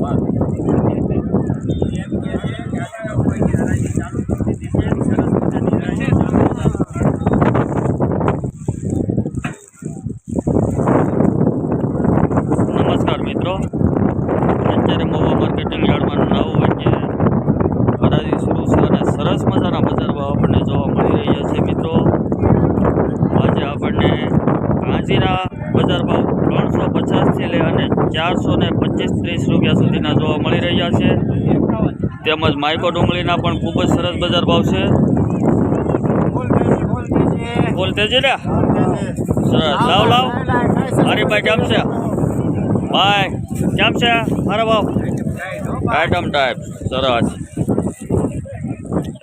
નમસ્કાર મિત્રો. અત્યારે મોવા માર્કેટિંગ યાર્ડમાં નવ વાગ્યે હરાજી શરૂ છે અને સરસ મજાના બજાર ભાવ આપણને જોવા મળી રહ્યા છે મિત્રો આજે આપણને ગાંજીના બજાર ભાવ ત્રણસો પચાસથી લઈ અને ચારસો ને પચીસ ત્રીસ રૂપિયા સુધીના જોવા મળી રહ્યા છે. તેમજ માઇકો ડુંગળીના પણ ખૂબ જ સરસ બજાર ભાવ છે. બોલતે તેજી ને. સરસ. લાવ લાવ. હરીભાઈ કેમ છે? ભાઈ કેમ છે? અરે ભાવ? આઈટમ ટાઈપ સરસ.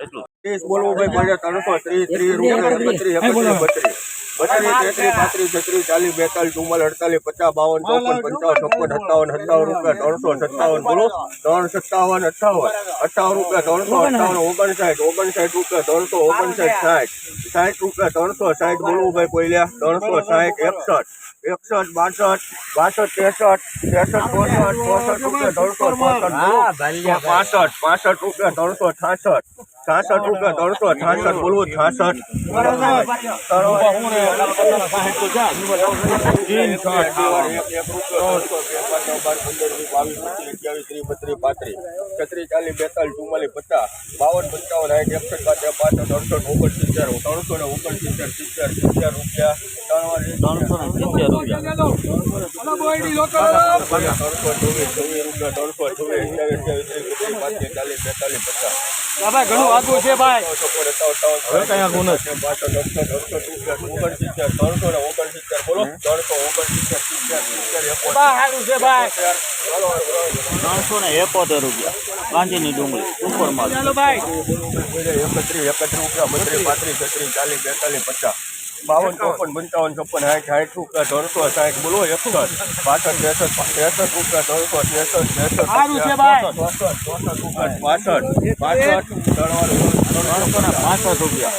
એટલું ત્રીસ બોલવું ભાઈ ત્રણસો ત્રીસ ત્રીસ રૂપિયા બત્રીસ બત્રીસ તેત્રીસ પાંત્રીસ છત્રીસ ચાલીસ બેતાલીસ ચુમ્માલીસ અડતાલીસ પચાસ બાવન ચોપન પંચાવન છપ્પન સત્તાવન સત્તાવન રૂપિયા ત્રણસો સત્તાવન બોલો. ત્રણ સત્તાવન અઠાવન અઠાવન રૂપિયા ત્રણસો અઠાવન ઓગણસાઠ ઓગણસાઠ રૂપિયા ત્રણસો ઓગણસાઠ સાઠ સાઠ રૂપિયા ત્રણસો સાઠ બોલવું ભાઈ ત્રણસો સાઠ એકસઠ એકસઠ બાસઠ બાસઠ ત્રેસઠ ત્રેસઠ ચોસઠ ચોસઠ રૂપિયા ત્રણસો ચોસઠ પાસઠ પાસઠ રૂપિયા ત્રણસો છાસઠ. છાસઠ રૂપિયા ત્રણસો છાસઠ બોલવું છાસઠ. છત્રીસ ચાલીસ બેતાલીસ ચુમ્માલીસ પચાસ બાવન પંચાવન સાઠ. એકસઠ બાદ પાસઠ અડસઠ ઓગણસિત્તેર ત્રણસો ને ઓગણસિત્તેર સિત્તેર સિત્તેર રૂપિયા ત્રણ ત્રણસો ને સિત્તેર રૂપિયા ત્રણસો ચોવીસ ચોવીસ રૂપિયા ત્રણસો ચોવીસ અઠ્યાવીસ અઠ્યાવીસ ત્રીસ ચાલીસ બેતાલીસ પચાસ ઘણું આગું છે ભાઈ. હવે કઈ ઓગણસિત્તેર નથી. ત્રણસો ને એકોતેર રૂપિયા. ગાંધીની ડુંગળી ઉપરમાં ચાલો ભાઈ. એકત્રીસ એકત્રીસ રૂપિયા બત્રીસ પાંત્રીસ છત્રીસ ચાલીસ બેતાલીસ પચાસ. બાવન ચોપન પંચાવન ચોપન સાઠ સાઠ રૂપિયા ત્રણસો સાઠ બોલો એકસઠ. પાસઠ ત્રેસઠ ત્રેસઠ રૂપિયા ત્રણસો ત્રેસઠ ત્રેસઠ સારું ચોસઠ રૂપિયા પાસઠ પાસઠ ત્રણસો ને પાસઠ રૂપિયા.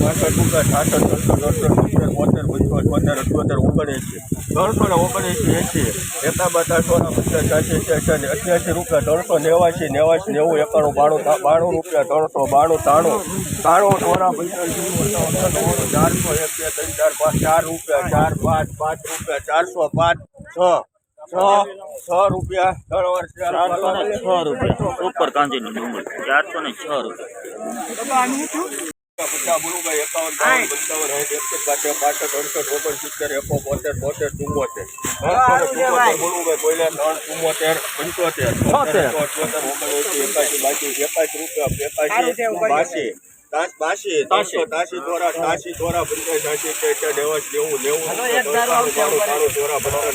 પાસઠ રૂપિયા છાસઠ સડસઠ અડસઠ બોતેર પંચોતેર બોતેર અઠ્યોતેર ઓગણએંસી ત્રણસો ને ઓગણએંસી એંસી એકાબા ચારસો ને પચાસ છ્યાસી છ્યાસી અઠ્યાસી રૂપિયા ત્રણસો નેવાસી નેવાસી નેવું એકાણું બાણું બાણું રૂપિયા ત્રણસો બાણું ત્રાણું ત્રાણું ચોરા પંચાસી ચારસો એક ત્રણ ચાર પાંચ ચાર રૂપિયા ચાર પાંચ પાંચ રૂપિયા ચારસો પાંચ છ છ રૂપિયા છ રૂપિયા. ઉપર કાંજીની ડુંગળી. ચારસો ને છ રૂપિયા. પચાસ બોલુભાઈ એકાવન બાવન પંચાવન સાઠ એકસઠ બાસઠ પાસઠ અડસઠ ઓગણસિત્તેર એકો બોતેર બોતેર ચુમ્મોતેર બોલુભાઈ પહેલા ત્રણ ચુમ્મોતેર પંચોતેર ઓગણએંસી એકાસી બાસી એકાસી રૂપિયા એકાસી બાસી બાસી ત્રણસો તાસી દ્વારા તાસી દ્વારા પંચાસ સાસી નેવું નેવું બાણું બાણું દ્વારા પંદર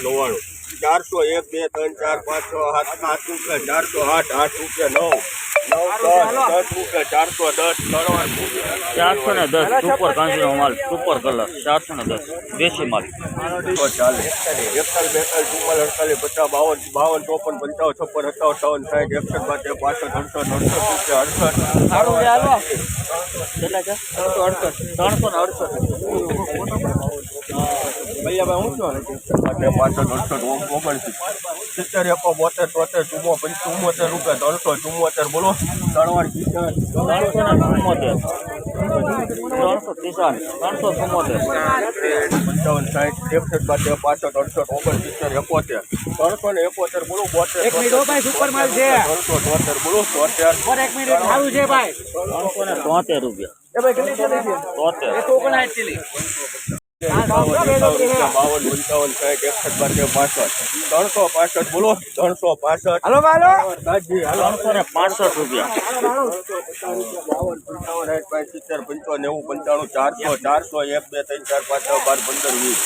નવ્વાણું ચારસો એક બે ત્રણ ચાર પાંચ છ સાત સાત રૂપિયા ચારસો આઠ આઠ રૂપિયા નવ. દસ રૂપિયા ચારસો દસ ત્રણ ચારસો ને દસ સુપર કાંસીનો માલ સુપર કલર ચારસો ને દસ દેશી માલ. ચાલે. એકતાલીસ. બેતાલીસ ચુમ્માલીસ અડતાલીસ પચાસ બાવન બાવન ચોપન પંચાવન છપ્પન અઠાવન અઠાવન સાઠ એકસઠ બાદ પાસઠ અડસઠ અડસઠ રૂપિયા અડસઠ. ત્રણસો ને અડસઠ. ભૈયાભાઈ હું છું? બાદ પાસઠ અડસઠ ઓગણસી. સિત્તેર એકો બોતેર તોતેર ચુમ્મો ચુમ્મોતેર રૂપિયા ત્રણસો ચુમ્મોતેર બોલો. ત્રણ વાર સિત્તેર ત્રણસો ને ત્રણસો ત્રીસાઠ ચુમ્મોતેર પંચાવન સાઠ એકસઠ બાદ પાસઠ અડસઠ ઓગણસિત્તેર એકોતેર. ત્રણસો ને એકોતેર બોલો બોતેર એક મિનિટ હો ભાઈ, સુપર ત્રણસો તોતેર બોલો તોતેર પર એક મિનિટ સારું છે ભાઈ. ત્રણસો ને તોતેર રૂપિયા. તોતેર બાવન પંચાવન સાઠ એકસઠ બાદ પાસઠ ત્રણસો પાસઠ બોલો ત્રણસો પાસઠ. હાલો હાલો. ત્રણસો ને પાસઠ રૂપિયા. બાવન પંચાવન સાઠ પાંચ સિત્તેર પંચો નેવું પંચાણું ચારસો ચારસો એક બે ત્રણ ચાર પાંચ છ બાર પંદર વીસ.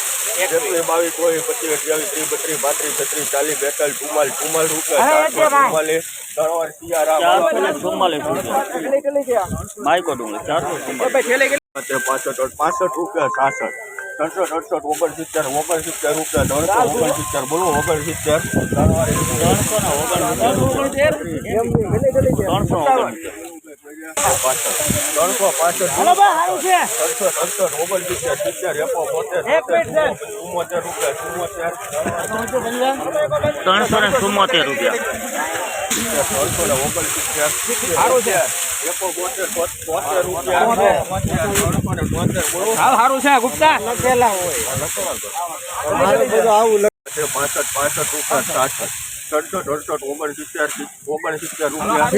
એકવીસ બાવીસ ચોવીસ પચીસ અઠ્યાવીસ ત્રીસ બત્રીસ પાંત્રીસ છત્રીસ ચાલીસ બેતાલીસ ચુમ્માલીસ ચુમ્માલીસ રૂપિયા ચારસો ચુમ્માલીસ ત્રણ ને ચુમ્માલીસ રૂપિયા. માઇકો ડુંગળી ચારસો ચુમ્માલીસ. પાસઠ રૂપિયા છાસઠ. સડસઠ અડસઠ ઓગણસિત્તેર ઓગણસિત્તેર રૂપિયા ત્રણસો ઓગણસિત્તેર બોલો ઓગણસિત્તેર. ત્રણસો ત્રણસો ત્રણસો પાસઠ સડસઠ અડસઠ ઓગણસિત્તેર. સિત્તેર એકો બોતેર ચુમ્મોતેર રૂપિયા ચુમ્મોતેર ત્રણસો ને ચુમ્મોતેર રૂપિયા. ત્રણસો ને ઓગણસિત્તેર સારું છે. ત્રણસો હાલ સારું છે ગુપ્તા. લખેલા હોય છે પાસઠ પાસઠ રૂપિયા સાસઠ સડસઠ અડસઠ ઓગણસિત્તેર ઓગણસિત્તેર રૂપિયા.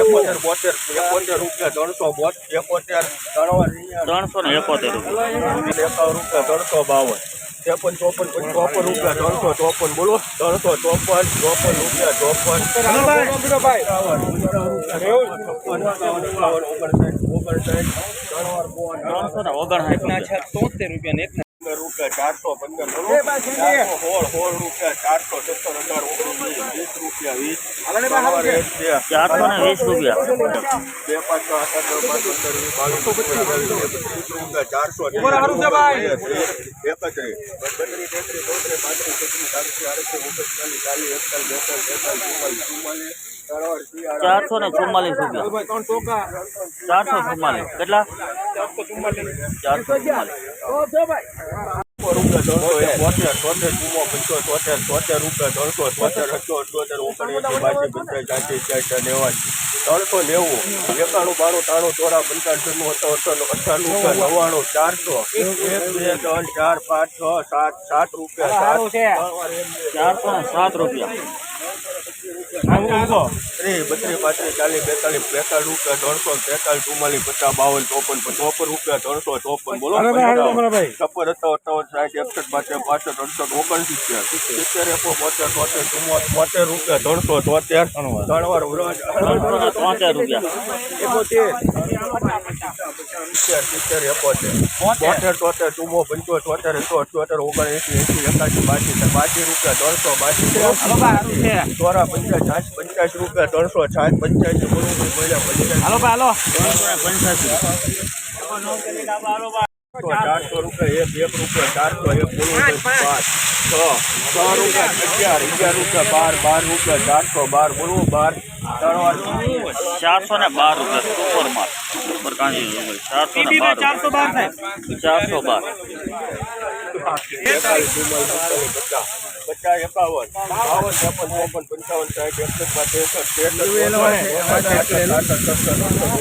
એકોતેર બોતેર એકોતેર રૂપિયા. ત્રણસો બોત એકોતેર ત્રણ ત્રણસો ને એકોતેર રૂપિયા. એકાવન રૂપિયા ત્રણસો બાવન. ત્રેપન ચોપન ચોપન રૂપિયા ત્રણસો ચોપન બોલો. ત્રણસો ચોપન ચોપન રૂપિયા ચોપન. ત્રણસો ને ઓગણસાઠ રૂપિયા રૂપિયા ચારસો પંદર ચારસો સોળ સોળ રૂપિયા ચારસો સત્તર હજાર ઓગણીસ વીસ રૂપિયા વીસ. ચારસો ને વીસ રૂપિયા. બે પાંચ રૂપિયા ચારસો ઉપર હારું છે ભાઈ. એકત્રીસ બત્રીસ પાંત્રીસ છત્રીસ ઓગણચાલીસ ચાલીસ એકતાલીસ બેતાલીસ તેતાલીસ ચુમ્માલીસ ચારસો ને ચુમ્માલીસ રૂપિયા. ચારસો ચુમ્માલીસ. કેટલા? ચારસો ત્રણસો નેવું નવ્વાણું ચારસો એક બે ત્રણ ચાર પાંચ છ સાત સાત રૂપિયા ચારસો સાત રૂપિયા. ત્રીસ બત્રીસ પાંત્રીસ ચાલીસ બેતાલીસ બેતાલીસ રૂપિયા ત્રણસો તેતાલીસ ચુમ્માલીસ પચાસ બાવન ચોપન ચોપન રૂપિયા ત્રણસો ચોપન બોલો. છપ્પન સત્તાવન અઠાવન સાઠ એકસઠ બાસઠ પાસઠ અડસઠ ઓગણસિત્તેર સિત્તેર એકો બોતેર તોતેર ચુમ્મોતેર બોતેર રૂપિયા ત્રણસો તોતેર ત્રણ વાર ત્રણસો તોતેર રૂપિયા. સિત્તેર એકોતેર પંચો તોતેર અઠ્યોતેર ઓગણએંસી એંસી એકાસી બાસી રૂપિયા ત્રણસો બાસી ચોરા પંચાસ પંચાસ રૂપિયા ત્રણસો સાઠ પંચ્યાસી ચારસો રૂપિયા એક એક રૂપિયા ચારસો એક બોલો પાંચ છ છ રૂપિયા અગિયાર અગિયાર રૂપિયા બાર બાર રૂપિયા ચારસો બાર બોલો બાર ચારસો ને બાર રૂપિયા સુપર માલ સુપર કાંજી ચારસો ને બાર ચારસો બાર ચારસો બાર. પચાસ પચાસ એકાવન. બાવન ત્રેપન ચોપન પંચાવન સાઠ એકસઠ બાર ત્રેસઠ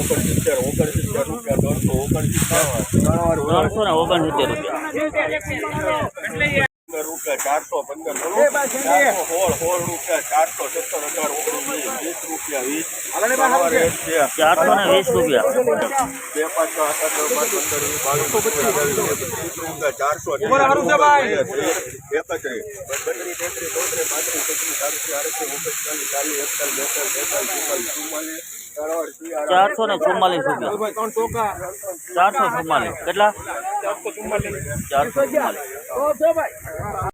ઓગણસિત્તેર રૂપિયા ત્રણસો ઓગણસિત્તેર. ત્રણ વાર ઓગણસિત્તેર રૂપિયા. રૂપિયા ચારસો પંદર ચારસો સોળ સોળ રૂપિયા ચારસો સત્તર અઢાર ઓગણીસ વીસ રૂપિયા વીસ. ચારસો ને વીસ રૂપિયા. બે પાંચ પંદર વીસ રૂપિયા ચારસો ઉપર હારું છે ભાઈ. બત્રીસ તેત્રીસ ચોત્રીસ પાંત્રીસ છત્રીસ સાડત્રીસ આડત્રીસ ઓગણચાલીસ ચાલીસ એકતાલીસ બેતાલીસ તેતાલીસ ચુમ્માલીસ ચારસો ને ચુમ્માલીસ રૂપિયા. ચારસો ચુમ્માલીસ. કેટલા? ચારસો ચુમ્માલીસ.